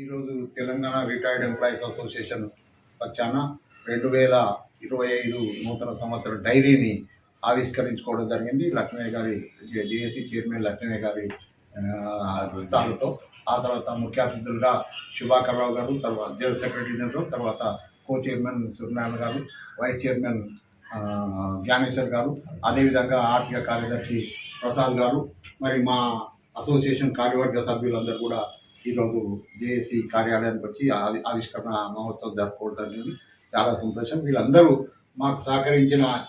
ఈరోజు Telangana retired employees association పక్షాన రెండు వేల ఇరవై ఐదు నూతన సంవత్సర డైరీని ఆవిష్కరించుకోవడం జరిగింది. లక్ష్మయ్య గారి జేఏసీ చైర్మన్ లక్ష్మయ్య గారి ఆ, ఆ తర్వాత ముఖ్య అతిథులుగా శుభాకర్ రావు గారు తర్వాత జనరల్ సెక్రటరీ జనరల్ తర్వాత కో చైర్మన్ సూర్యనారాయణ గారు వైస్ చైర్మన్ జ్ఞానేశ్వర్ గారు అదేవిధంగా ఆర్థిక కార్యదర్శి ప్రసాద్ గారు మరి మా అసోసియేషన్ కార్యవర్గ సభ్యులందరూ కూడా ఈరోజు జేఏసీ కార్యాలయానికి వచ్చి ఆవి- ఆవిష్కరణ మహోత్సవం జరుపుకోవడం చాలా సంతోషం. వీళ్ళందరూ మాకు సహకరించిన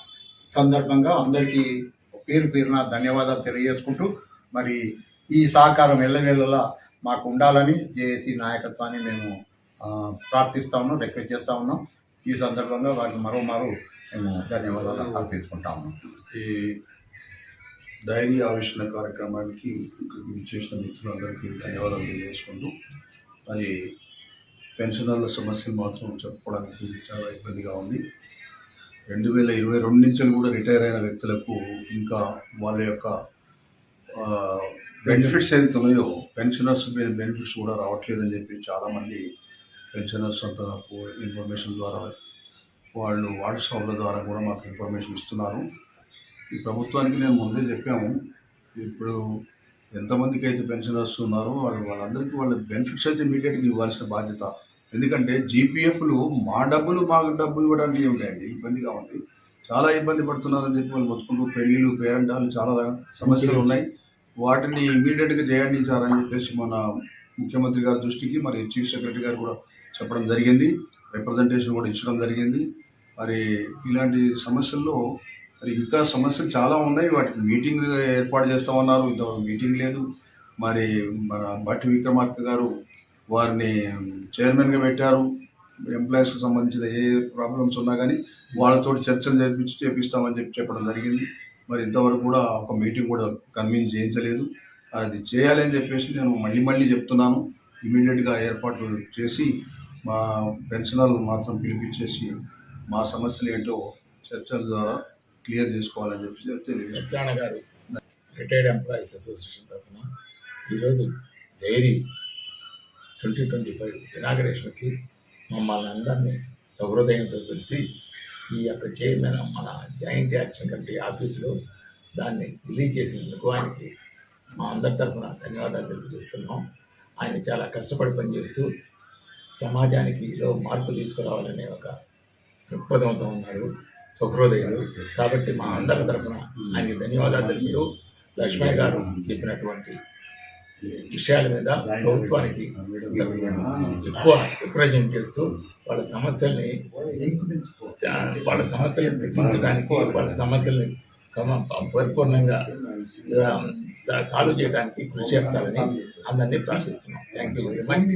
సందర్భంగా అందరికీ పేరు పేరున ధన్యవాదాలు తెలియజేసుకుంటూ మరి ఈ సహకారం ఎల్లవేళలా మాకు ఉండాలని జేఏసీ నాయకత్వాన్ని మేము ప్రార్థిస్తా ఉన్నాం రిక్వెస్ట్ చేస్తా ఉన్నాం. ఈ సందర్భంగా వారికి మరోమారు మేము ధన్యవాదాలు అర్పించుకుంటా ఉన్నాం. ఈ డైరీ ఆవిష్కరణ కార్యక్రమానికి చేసిన మిత్రులందరికీ ధన్యవాదాలు తెలియజేసుకుంటూ మరి పెన్షనర్ల సమస్యలు మాత్రం చెప్పుకోవడానికి చాలా ఇబ్బందిగా ఉంది. రెండు వేల ఇరవై రెండు నుంచి కూడా రిటైర్ అయిన వ్యక్తులకు ఇంకా వాళ్ళ యొక్క బెనిఫిట్స్ ఏదైతే ఉన్నాయో పెన్షనర్స్ బెనిఫిట్స్ కూడా రావట్లేదని చెప్పి చాలామంది పెన్షనర్స్ అంతా నాకు ఇన్ఫర్మేషన్ ద్వారా వాళ్ళు వాట్సాప్ల ద్వారా కూడా మాకు ఇన్ఫర్మేషన్ ఇస్తున్నారు. ఈ ప్రభుత్వానికి నేను ముందే చెప్పాము. ఇప్పుడు ఎంతమందికి అయితే పెన్షన్ వస్తున్నారో వాళ్ళు వాళ్ళందరికీ వాళ్ళ బెనిఫిట్స్ అయితే ఇమీడియట్గా ఇవ్వాల్సిన బాధ్యత. ఎందుకంటే జీపీఎఫ్లు మా డబ్బులు మాకు డబ్బులు ఇవ్వడానికి ఉంటాయండి ఇబ్బందిగా ఉంది. చాలా ఇబ్బంది పడుతున్నారని చెప్పి వాళ్ళు మొత్తం పెళ్ళిళ్ళు పేరెంటాలు చాలా రకాల సమస్యలు ఉన్నాయి. వాటిని ఇమీడియట్గా చేయండి సార్ అని చెప్పేసి మన ముఖ్యమంత్రి గారి దృష్టికి మరి చీఫ్ సెక్రటరీ గారు కూడా చెప్పడం జరిగింది. రిప్రజెంటేషన్ కూడా ఇచ్చడం జరిగింది. మరి ఇలాంటి సమస్యల్లో మరి ఇంకా సమస్యలు చాలా ఉన్నాయి. వాటికి మీటింగ్ ఏర్పాటు చేస్తామన్నారు. ఇంతవరకు మీటింగ్ లేదు. మరి మన భట్టి విక్రమార్క గారు వారిని చైర్మన్గా పెట్టారు. ఎంప్లాయీస్కి సంబంధించిన ఏ ప్రాబ్లమ్స్ ఉన్నా కానీ వాళ్ళతో చర్చలు జరిపించి చేపిస్తామని చెప్పి చెప్పడం జరిగింది. మరి ఇంతవరకు కూడా ఒక మీటింగ్ కూడా కన్విన్స్ చేయించలేదు. అది చేయాలని చెప్పేసి నేను మళ్ళీ మళ్ళీ చెప్తున్నాను. ఇమీడియట్గా ఏర్పాట్లు చేసి మా పెన్షనర్లు మాత్రం పిలిపించేసి మా సమస్యలు ఏంటో చర్చల ద్వారా క్లియర్ చేసుకోవాలని చెప్పి తెలియజేస్తాను గారు రిటైర్డ్ ఎంప్లాయీస్ అసోసియేషన్ తరఫున ఈరోజు డైరీ ట్వంటీ ట్వంటీ ఫైవ్ ఇనాగరేషన్కి మమ్మల్ని అందరినీ సహృదయంతో కలిసి ఈ యొక్క చైర్మన్ మన జాయింట్ యాక్షన్ కమిటీ ఆఫీసులో దాన్ని రిలీజ్ చేసినందుకు ఆయనకి మా అందరి తరఫున ధన్యవాదాలు తెలియజేస్తున్నాం ఆయన చాలా కష్టపడి పనిచేస్తూ సమాజానికి లో మార్పు తీసుకురావాలనే ఒక దృక్పథంతో ఉన్నారు. సుహృదయులు కాబట్టి మా అందరి తరఫున ఆయనకి ధన్యవాదాలు తెలుపుతూ లక్ష్మయ్య గారు చెప్పినటువంటి విషయాల మీద ప్రభుత్వానికి ఎక్కువ రిప్రజెంట్ చేస్తూ వాళ్ళ సమస్యల్ని వాళ్ళ సమస్యలను తెప్పించడానికి వాళ్ళ సమస్యల్ని కమ- పరిపూర్ణంగా సాల్వ్ చేయడానికి కృషి చేస్తారని అందరినీ ప్రార్థిస్తున్నాం. Thank you very much